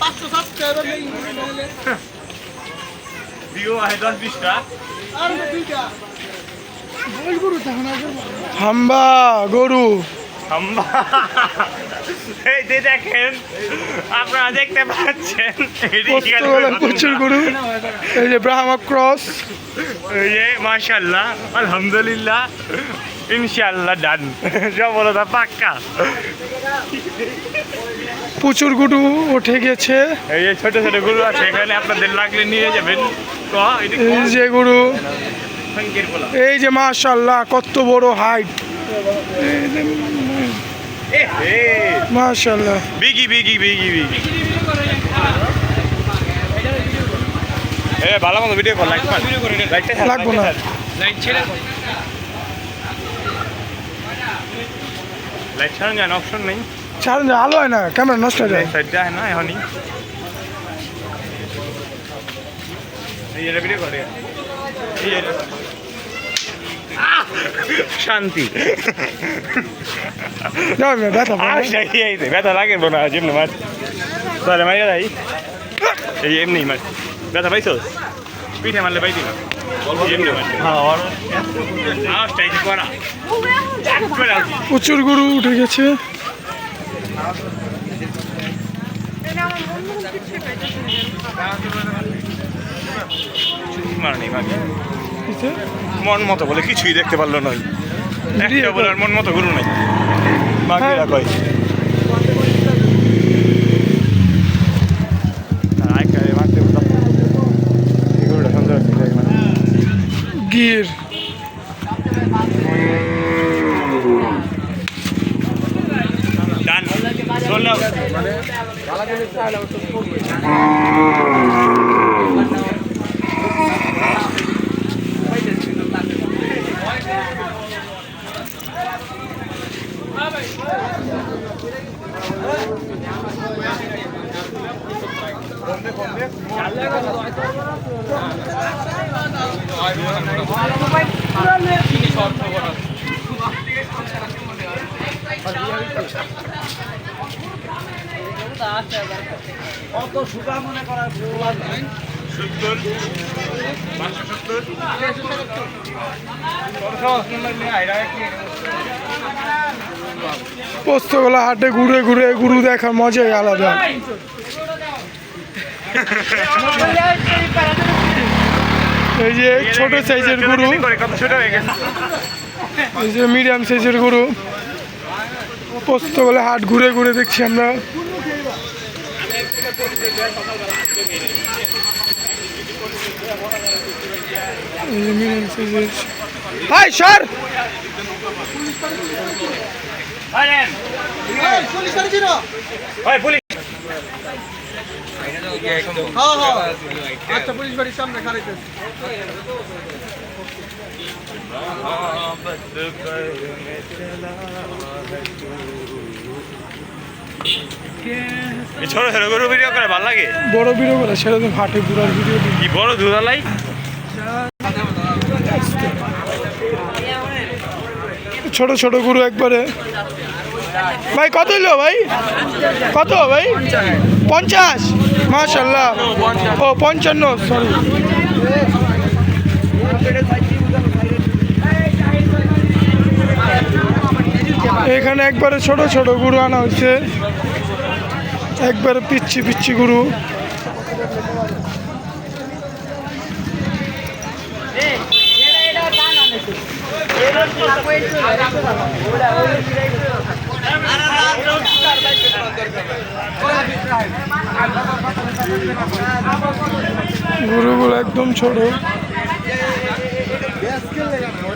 পাঁচশো সাবস্ক্রাইবার নেই ভিউ আছে দশ বিশটা। আর দুইটা। হাম্বা গরু। হাম্বা। এই যে দেখেন আপনারা দেখতে পাচ্ছেন প্রচুর গরু। এই যে ব্রাহ্মা ক্রস। এই যে মাশাল্লাহ আলহামদুলিল্লাহ ইনশাআল্লাহ ডান। সফলতা পাক্কা। প্রচুর গরু উঠে গেছে। এই যে ছোট ছোট গরু আছে এখানে আপনাদের লাগলে নিয়ে যাবেন। এই যে গরু। এই যে মাশাল্লাহ কত বড় হাইট এ মাশাল্লাহ বিগি বিগি বিগি। বিগি ভালো মতো ভিডিও কর লাগবো না। লাইট ছাড়ান যান অপশন নেই। ছাড়ুন আলো হয় না ক্যামেরা নষ্ট হয়ে যায়। সাইড যায় না এখনই! শান্তি। ব্যথা লাগে না যেমনি মাছ। তাহলে মাইরা যাই এই এমনি মাছ। ব্যথা পাইছো? পিঠে মারলে পাইছি না। প্রচুর গরু উঠে গেছে মার নেই ভাবি এই যে, মন মতো বলে কিছুই দেখতে পারল ভিডিও একটা বলে মন মতো গরু নাই বাকিরা। কয়। গির সব খবর আছে চলো সত্তর পাঁচশো সত্তর। পোস্তগোলা হাটে ঘুরে ঘুরে গুরু দেখার মজাই আলাদা। এই যে ছোট সাইজের গরু। এই যে মিডিয়াম সাইজের গরু। পোস্তগোলা হাট ঘুরে ঘুরে দেখছি আমরা। হাই সর! ওই পুলিশ হ্যাঁ হ্যাঁ আচ্ছা পুলিশ বাড়ির সামনে খারাইতে এই ছোট ছোট গরু ভিডিও করে ভালো লাগে? বড় ভিডিও করে সেরকম হাটে ঘুরার ভিডিও কি বড় দুধালাই ছোট ছোট গরু একবারে। ভাই কত হইল ভাই? কত ভাই? পঞ্চাশ? মাশাল্লাহ ও পঞ্চান্ন সরি এখানে একবারে ছোট ছোট গরু আনা হচ্ছে একবারে পিচ্ছি পিচ্ছি গরু। গরুগুলো একদম ছোট।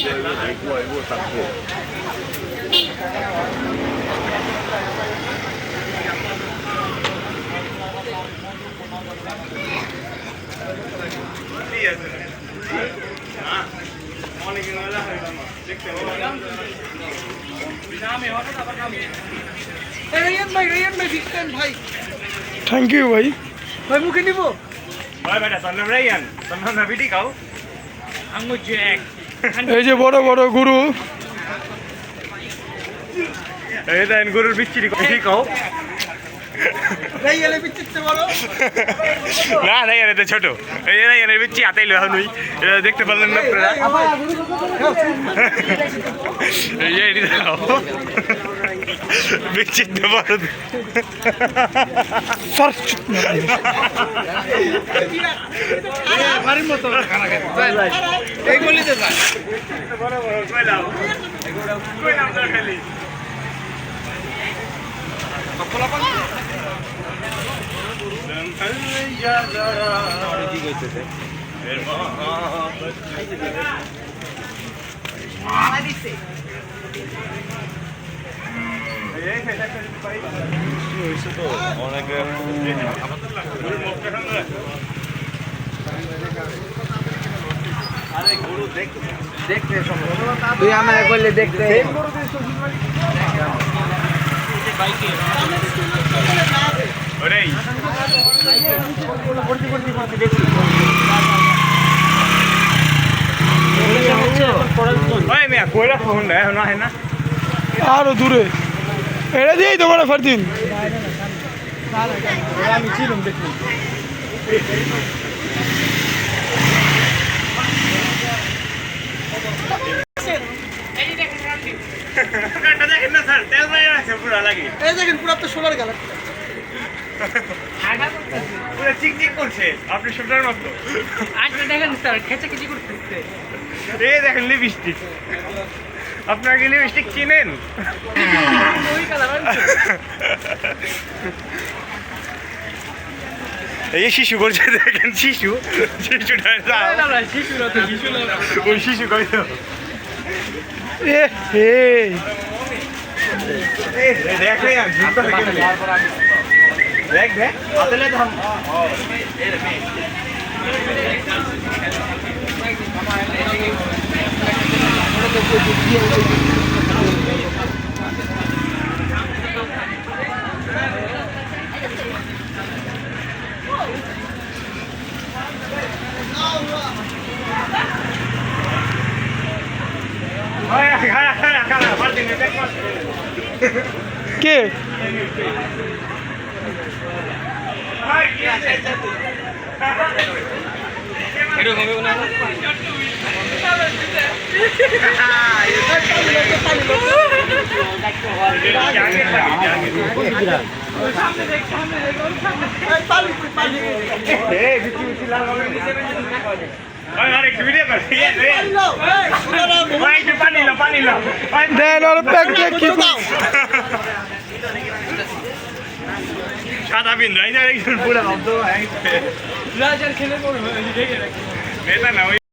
回过一过三过。থ্যাংক ইউ ভাই ভাই মুখে নিব ভাই ভাই সামনে রাইয়ান সামনে ভিডি খাও আঙ্গুর জ্যাক এই যে বড় বড় গুরু এই দেন গরুর বিচ্ছিরি রেয়ালে বিচিত্র না রাইয়ান এটা ছোট এই রাইয়ানের বিচ্ছি হাতে লো নুই এটা দেখতে পারলেন না আপনারা এই যে দাও বিচ্ছিন্ন বড় সর বাড়ির মতো খানা খাই এই গলিতে যায় বড় বড় কইলাম কইলাম তো খালি তুই আমাকে বললে দেখতে ওরেই ওই মিয়া কইরা ফোন দেয় না না। আরও দূরে। এটা দিয়েই তো মানে ফারদিন আমি ছিলাম দেখুন এই দেখেন পুরো তো সোলার গেল। পুরো চিকচিক করছে। আপনি শুটার মতো। আজকে দেখেন স্যার খেচাখেচি করতেছে। এই দেখেন লিপস্টিক আপনার কি লিপস্টিক কালার এই শিশু করছে দেখেন শিশু। শিশুটা শিশু ওই শিশু হে দেখ দেখ। দেখ আতলে ধাম খারা দেন আর প্যাক প্যাক কি সাদা বিন রাইজার একজন পুরো। শব্দ রাজার খেলে পড়বে দেখে না ওই